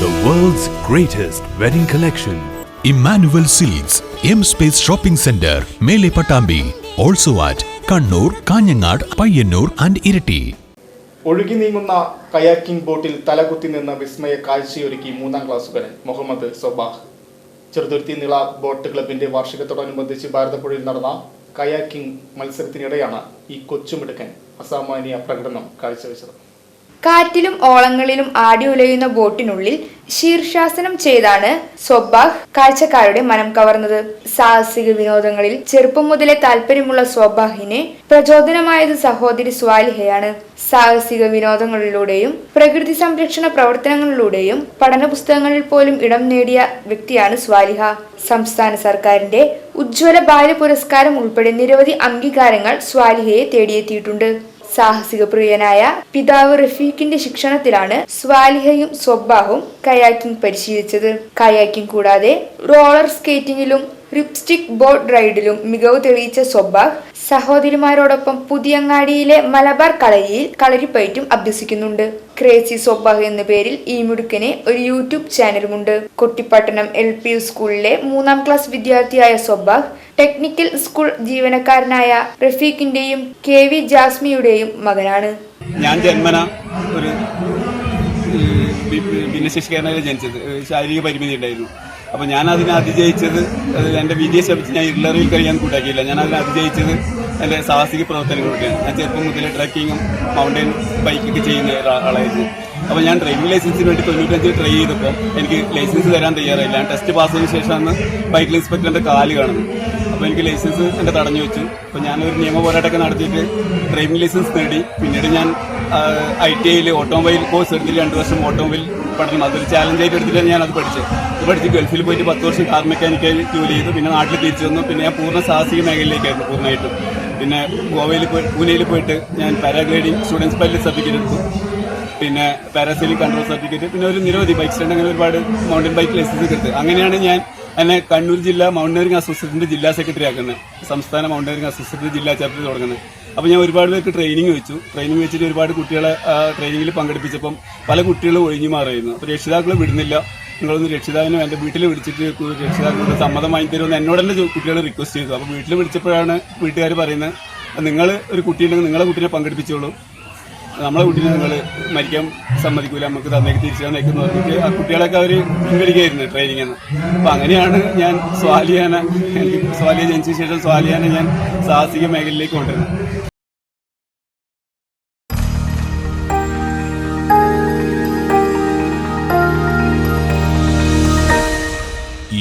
greatest wedding collection. Emmanuel Seeds, M Space Shopping Center, Mele Patambi, also at Kannur Kanhangad Payyanur and Iritty ഒഴുകി നീങ്ങുന്ന kayaking ബോട്ടിൽ തലകുത്തി നിന്ന വിസ്മയ കാഴ്ചയൊരുക്കി മൂന്നാം ക്ലാസ്സുകാരൻ മുഹമ്മദ് സൊബാഹ്. ചെറുതുരുത്തി നിള ബോട്ട് ക്ലബിന്റെ വാർഷികത്തോടനുബന്ധിച്ച് ഭാരതപ്പുഴയിൽ നടന്ന കയാക്കിംഗ് മത്സരത്തിനിടെയാണ് ഈ കൊച്ചുമിടുക്കൻ അസാമാന്യ പ്രകടനം കാഴ്ചവെച്ചത്. കാറ്റിലും ഓളങ്ങളിലും ആടി ഉലയുന്ന ബോട്ടിനുള്ളിൽ ശീർഷാസനം ചെയ്താണ് സ്വബാഹ് കാഴ്ചക്കാരുടെ മനം കവർന്നത്. സാഹസിക വിനോദങ്ങളിൽ ചെറുപ്പം മുതലേ താല്പര്യമുള്ള സ്വബാഹിന് പ്രചോദനമായത് സഹോദരി സ്വാലിഹയാണ്. സാഹസിക വിനോദങ്ങളിലൂടെയും പ്രകൃതി സംരക്ഷണ പ്രവർത്തനങ്ങളിലൂടെയും പഠന പുസ്തകങ്ങളിൽ പോലും ഇടം നേടിയ വ്യക്തിയാണ് സ്വാലിഹ. സംസ്ഥാന സർക്കാരിന്റെ ഉജ്ജ്വല ബാല്യ പുരസ്കാരം ഉൾപ്പെടെ നിരവധി അംഗീകാരങ്ങൾ സ്വാലിഹയെ തേടിയെത്തിയിട്ടുണ്ട്. സാഹസിക പ്രിയനായ പിതാവ് റഫീഖിന്റെ ശിക്ഷണത്തിലാണ് സ്വാലിഹയും സ്വബാഹും കയാക്കിംഗ് പരിശീലിച്ചത്. കയാക്കിംഗ് കൂടാതെ റോളർ സ്കേറ്റിംഗിലും റിപ്സ്റ്റിക് ബോട്ട് റൈഡിലും മികവ് തെളിയിച്ച സ്വബാഹ് സഹോദരിമാരോടൊപ്പം പുതിയങ്ങാടിയിലെ മലബാർ കളരിയിൽ കളരിപ്പയറ്റും അഭ്യസിക്കുന്നുണ്ട്. ക്രേസി സ്വബാഹ് എന്ന പേരിൽ ഈ മിടുക്കന് ഒരു യൂട്യൂബ് ചാനലുമുണ്ട്. കൊട്ടിപ്പട്ടണം എൽ പി സ്കൂളിലെ മൂന്നാം ക്ലാസ് വിദ്യാർത്ഥിയായ സ്വബാഹ് ടെക്നിക്കൽ സ്കൂൾ ജീവനക്കാരനായ റഫീഖിന്റെയും കെ വി ജാസ്മിയുടെയും മകനാണ്. ഞാൻ ജന്മന ഒരു ഭിന്നശേഷിക്കാരനായി ജനിച്ചത് ശാരീരിക പരിമിതി ഉണ്ടായിരുന്നു. അപ്പൊ ഞാൻ അതിനെ അതിജയിച്ചത് അത് എന്റെ വിജയ ശപിച്ച് ഞാൻ ഇല്ലറിയിൽ കഴിയാൻ കൂട്ടാക്കിയില്ല. ഞാൻ അതിനെ അതിജയിച്ചത് എന്റെ സാഹസിക പ്രവർത്തനങ്ങളിലൂടെയാണ് ഞാൻ ചെറുപ്പം മുതൽ ട്രക്കിങ്ങും മൗണ്ടൈൻ ബൈക്കൊക്കെ ചെയ്യുന്ന ഒരാളായിരുന്നു അപ്പോൾ ഞാൻ ഡ്രൈവിംഗ് ലൈസൻസിന് വേണ്ടി തൊണ്ണൂറ്റഞ്ച് ട്രൈ ചെയ്തപ്പോൾ എനിക്ക് ലൈസൻസ് തരാൻ തയ്യാറായില്ല. ഞാൻ ടെസ്റ്റ് പാസ് ചെയ്തതിനു ശേഷമാണ് ബൈക്ക് ഇൻസ്പെക്ടറിന്റെ കാൽ കാണുന്നത് അപ്പോൾ എനിക്ക് ലൈസൻസ് എന്റെ തടഞ്ഞു വെച്ചു. അപ്പോൾ ഞാനൊരു നിയമ പോരാട്ടമൊക്കെ നടത്തിയിട്ട് ഡ്രൈവിംഗ് ലൈസൻസ് നേടി. പിന്നീട് ഞാൻ ഐ ടി ഐയിൽ ഓട്ടോമൊബൈൽ കോഴ്സ് എടുത്തിട്ട് രണ്ട് വർഷം ഓട്ടോമൊബൈൽ പഠനം. അതൊരു ചാലഞ്ചായിട്ട് എടുത്തിട്ടാണ് ഞാൻ അത് പഠിച്ചത്. ഇത് പഠിച്ച് ഗൾഫിൽ പോയിട്ട് പത്ത് വർഷം കാർ മെക്കാനിക്കായി ജോലി ചെയ്തു. പിന്നെ നാട്ടിൽ തിരിച്ചു വന്നു. പിന്നെ ഞാൻ പൂർണ സാഹസിക മേഖലയിലേക്കായിരുന്നു പൂർണമായിട്ടും. പിന്നെ ഗോവയിൽ പോയി പൂനെയിൽ പോയിട്ട് ഞാൻ പാരാഗ്ലൈഡിംഗ് സ്റ്റുഡൻസ് പൈലറ്റ് സർട്ടിഫിക്കറ്റ് എടുത്തു. പിന്നെ പാരാസൈലിംഗ് കൺട്രോൾ സർട്ടിഫിക്കറ്റ്. പിന്നെ ഒരു നിരവധി ബൈക്ക് സ്റ്റാൻഡ് അങ്ങനെ ഒരുപാട് മൗണ്ടൻ ബൈക്ക് ലൈസൻസ് കിട്ടും അങ്ങനെയാണ് ഞാൻ എന്നെ കണ്ണൂർ ജില്ലാ മൗണ്ടനറിംഗ് അസോസിയേഷന്റെ ജില്ലാ സെക്രട്ടറി ആക്കുന്നത്. സംസ്ഥാന മൗണ്ടനറിംഗ് അസോസിയേഷന്റെ ജില്ലാ ചാപ്റ്റർ തുടങ്ങുന്നത്. അപ്പോൾ ഞാൻ ഒരുപാട് പേർക്ക് ട്രെയിനിങ് വെച്ചു. ട്രെയിനിങ് വെച്ചിട്ട് ഒരുപാട് കുട്ടികളെ ട്രെയിനിങ്ങിൽ പങ്കെടുപ്പിച്ചപ്പം പല കുട്ടികളും ഒഴിഞ്ഞു മാറിയിരുന്നു. അപ്പോൾ രക്ഷിതാക്കൾ വിടുന്നില്ല. നിങ്ങളൊന്ന് രക്ഷിതാവിനെ എന്റെ വീട്ടിൽ വിളിച്ചിട്ട് രക്ഷിതാക്കളോട് സമ്മതം വാങ്ങി തരുമെന്ന് എന്നോട് തന്നെ കുട്ടികൾ റിക്വസ്റ്റ് ചെയ്തു. അപ്പോൾ വീട്ടിൽ വിളിച്ചപ്പോഴാണ് വീട്ടുകാർ പറയുന്നത് നിങ്ങൾ ഒരു കുട്ടിയുണ്ടെങ്കിൽ നിങ്ങളെ കുട്ടീനെ പങ്കെടുപ്പിച്ചോളൂ. നമ്മളെ കുട്ടീനെ നിങ്ങൾ മരിക്കാൻ സമ്മതിക്കൂല. നമുക്ക് തന്നേക്ക് തിരിച്ചു തന്നേക്കെന്ന് പറഞ്ഞിട്ട് ആ കുട്ടികളൊക്കെ അവർ പിൻവലിക്കായിരുന്നു ട്രെയിനിങ് എന്ന്. അപ്പോൾ അങ്ങനെയാണ് ഞാൻ സ്വാലിയാന എനിക്ക് സ്വാലിയ ജനിച്ച ശേഷം സ്വാലിയാന ഞാൻ സാഹസിക മേഖലയിലേക്ക് കൊണ്ടുവരുന്നത്